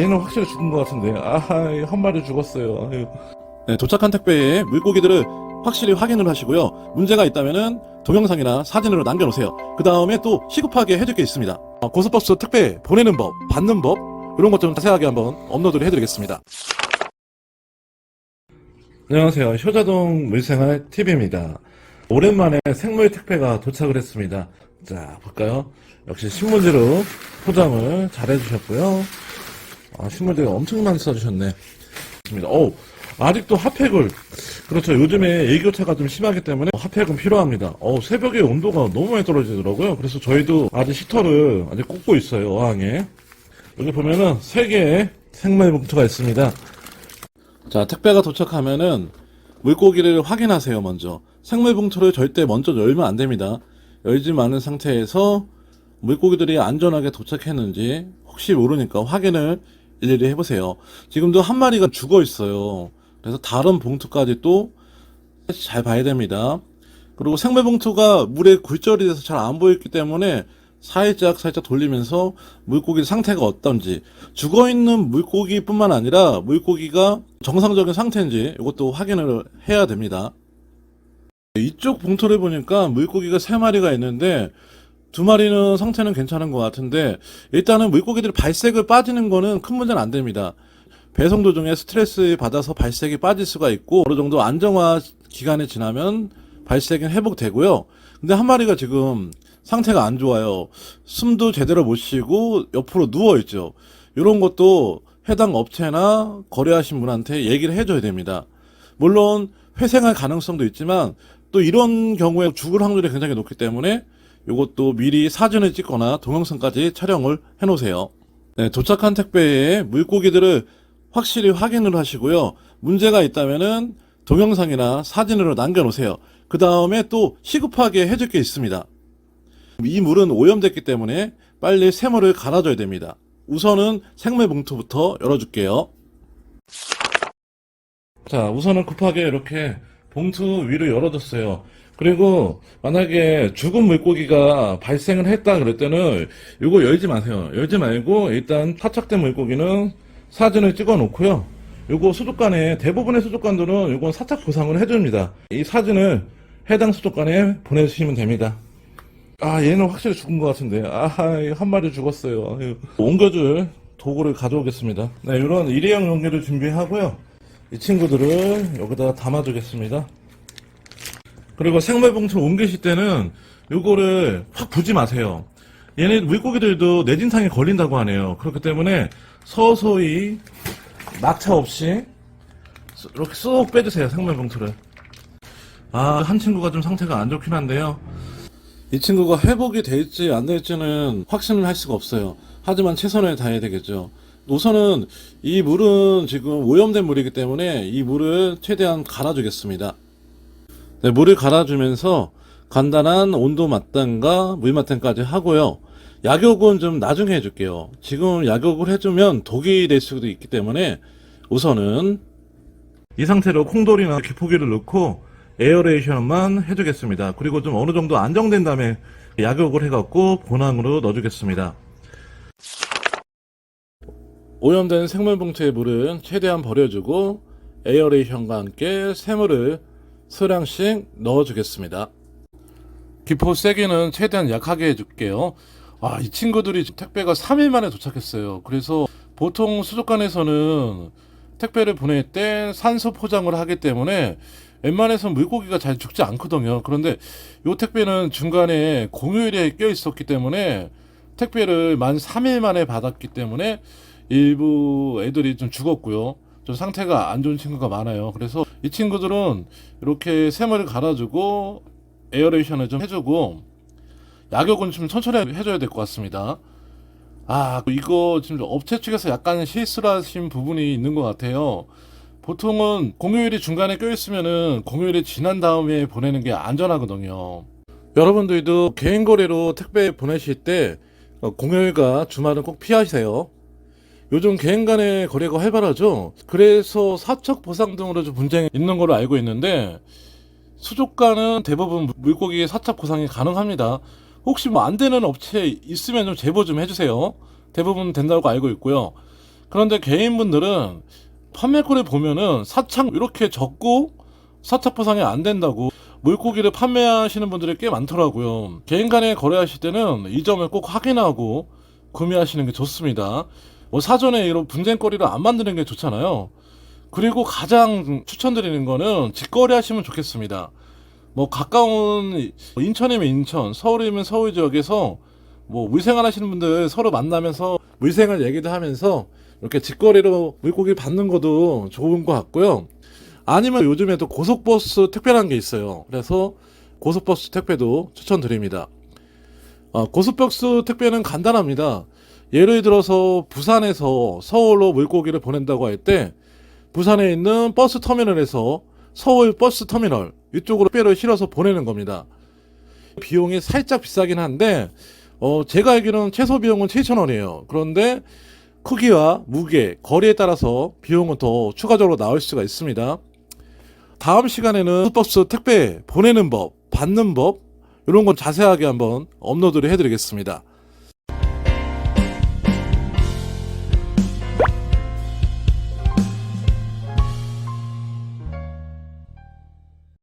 얘는 확실히 죽은 것 같은데. 아하, 한 마리 죽었어요. 아유. 네, 도착한 택배에 물고기들을 확실히 확인을 하시고요. 문제가 있다면은 동영상이나 사진으로 남겨놓으세요. 그 다음에 또 시급하게 해줄 게 있습니다. 어, 고스버스 택배 보내는 법, 받는 법 이런 것 좀 자세하게 한번 업로드를 해드리겠습니다. 안녕하세요. 효자동 물생활 TV입니다. 오랜만에 생물 택배가 도착을 했습니다. 자, 볼까요? 역시 신문지로 포장을 잘 해주셨고요. 아, 신문지가 엄청나게 써주셨네. 좋습니다. 어우, 아직도 핫팩을, 그렇죠. 요즘에 일교차가 좀 심하기 때문에 핫팩은 필요합니다. 어우, 새벽에 온도가 너무 많이 떨어지더라고요. 그래서 저희도 아직 히터를 아직 꽂고 있어요, 어항에. 여기 보면은 세 개의 생물 봉투가 있습니다. 자, 택배가 도착하면은 물고기를 확인하세요, 먼저. 생물 봉투를 절대 먼저 열면 안 됩니다. 열지 않은 상태에서 물고기들이 안전하게 도착했는지 혹시 모르니까 확인을 일일이 해보세요. 지금도 한 마리가 죽어 있어요. 그래서 다른 봉투까지 또 잘 봐야 됩니다. 그리고 생물 봉투가 물에 굴절이 돼서 잘 안 보이기 때문에 살짝 살짝 돌리면서 물고기 상태가 어떤지 죽어 있는 물고기뿐만 아니라 물고기가 정상적인 상태인지 이것도 확인을 해야 됩니다. 이쪽 봉투를 보니까 물고기가 세 마리가 있는데 두 마리는 상태는 괜찮은 것 같은데 일단은 물고기들이 발색을 빠지는 거는 큰 문제는 안 됩니다. 배송 도중에 스트레스 받아서 발색이 빠질 수가 있고 어느 정도 안정화 기간이 지나면 발색은 회복되고요. 근데 한 마리가 지금 상태가 안 좋아요. 숨도 제대로 못 쉬고 옆으로 누워 있죠. 이런 것도 해당 업체나 거래하신 분한테 얘기를 해줘야 됩니다. 물론 회생할 가능성도 있지만 또 이런 경우에 죽을 확률이 굉장히 높기 때문에 이것도 미리 사진을 찍거나 동영상까지 촬영을 해 놓으세요. 네, 도착한 택배에 물고기들을 확실히 확인을 하시고요. 문제가 있다면은 동영상이나 사진으로 남겨 놓으세요. 그 다음에 또 시급하게 해줄 게 있습니다. 이 물은 오염됐기 때문에 빨리 새물을 갈아줘야 됩니다. 우선은 생물 봉투부터 열어줄게요. 자, 우선은 급하게 이렇게 봉투 위로 열어줬어요. 그리고 만약에 죽은 물고기가 발생을 했다 그럴 때는 이거 열지 마세요. 열지 말고 일단 타착된 물고기는 사진을 찍어 놓고요. 요거 수족관에 대부분의 수족관들은 요건 사착 보상을 해줍니다. 이 사진을 해당 수족관에 보내주시면 됩니다. 아 얘는 확실히 죽은 것 같은데 아한 마리 죽었어요. 옮겨줄 도구를 가져오겠습니다. 네, 이런 일회용 용기를 준비하고요. 이 친구들을 여기다 담아두겠습니다. 그리고 생물봉투 옮기실 때는 요거를 확 부지 마세요. 얘네 물고기들도 내진탕에 걸린다고 하네요. 그렇기 때문에 서서히 낙차 없이 이렇게 쏙 빼주세요. 생물봉투를. 아, 한 친구가 좀 상태가 안 좋긴 한데요. 이 친구가 회복이 될지 안 될지는 확신을 할 수가 없어요. 하지만 최선을 다해야 되겠죠. 우선은 이 물은 지금 오염된 물이기 때문에 이 물을 최대한 갈아주겠습니다. 네, 물을 갈아주면서 간단한 온도 맞단과 물 맞단까지 하고요. 약욕은 좀 나중에 해줄게요. 지금 약욕을 해주면 독이 될 수도 있기 때문에 우선은 이 상태로 콩돌이나 기포기를 넣고 에어레이션만 해주겠습니다. 그리고 좀 어느 정도 안정된 다음에 약욕을 해갖고 본항으로 넣어주겠습니다. 오염된 생물 봉투의 물은 최대한 버려주고 에어레이션과 함께 새물을 소량씩 넣어주겠습니다. 기포 세기는 최대한 약하게 해줄게요. 아, 이 친구들이 택배가 3일 만에 도착했어요. 그래서 보통 수족관에서는 택배를 보낼 때 산소 포장을 하기 때문에 웬만해서 물고기가 잘 죽지 않거든요. 그런데 이 택배는 중간에 공휴일에 껴 있었기 때문에 택배를 만 3일 만에 받았기 때문에 일부 애들이 좀 죽었고요. 좀 상태가 안 좋은 친구가 많아요. 그래서 이 친구들은 이렇게 샘을 갈아주고 에어레이션을 좀 해주고 약욕은 좀 천천히 해줘야 될 것 같습니다. 아, 이거 지금 업체 측에서 약간 실수를 하신 부분이 있는 것 같아요. 보통은 공휴일이 중간에 껴있으면은 공휴일이 지난 다음에 보내는 게 안전하거든요. 여러분들도 개인 거래로 택배 보내실 때 어, 공휴일과 주말은 꼭 피하세요. 요즘 개인 간의 거래가 활발하죠. 그래서 사적 보상 등으로 좀 분쟁이 있는 걸로 알고 있는데 수족관은 대부분 물고기 사적 보상이 가능합니다. 혹시 뭐 안 되는 업체 있으면 좀 제보 좀 해주세요. 대부분 된다고 알고 있고요. 그런데 개인분들은 판매권에 보면은 사창 이렇게 적고 사착 보상이 안 된다고 물고기를 판매하시는 분들이 꽤 많더라고요. 개인 간에 거래하실 때는 이 점을 꼭 확인하고 구매하시는 게 좋습니다. 뭐 사전에 이런 분쟁거리를 안 만드는 게 좋잖아요. 그리고 가장 추천드리는 거는 직거래 하시면 좋겠습니다. 뭐 가까운 인천이면 인천, 서울이면 서울 지역에서 뭐 물생활 하시는 분들 서로 만나면서 물생활 얘기도 하면서 이렇게 직거래로 물고기 받는 것도 좋은 것 같고요. 아니면 요즘에도 고속버스 택배라는 게 있어요. 그래서 고속버스 택배도 추천드립니다. 어, 고속버스 택배는 간단합니다. 예를 들어서 부산에서 서울로 물고기를 보낸다고 할 때 부산에 있는 버스 터미널에서 서울 버스 터미널 이쪽으로 택배를 실어서 보내는 겁니다. 비용이 살짝 비싸긴 한데 어, 제가 알기로는 최소 비용은 7,000원이에요. 그런데 크기와 무게, 거리에 따라서 비용은 더 추가적으로 나올 수가 있습니다. 다음 시간에는 버스 택배 보내는 법, 받는 법 이런 건 자세하게 한번 업로드를 해드리겠습니다.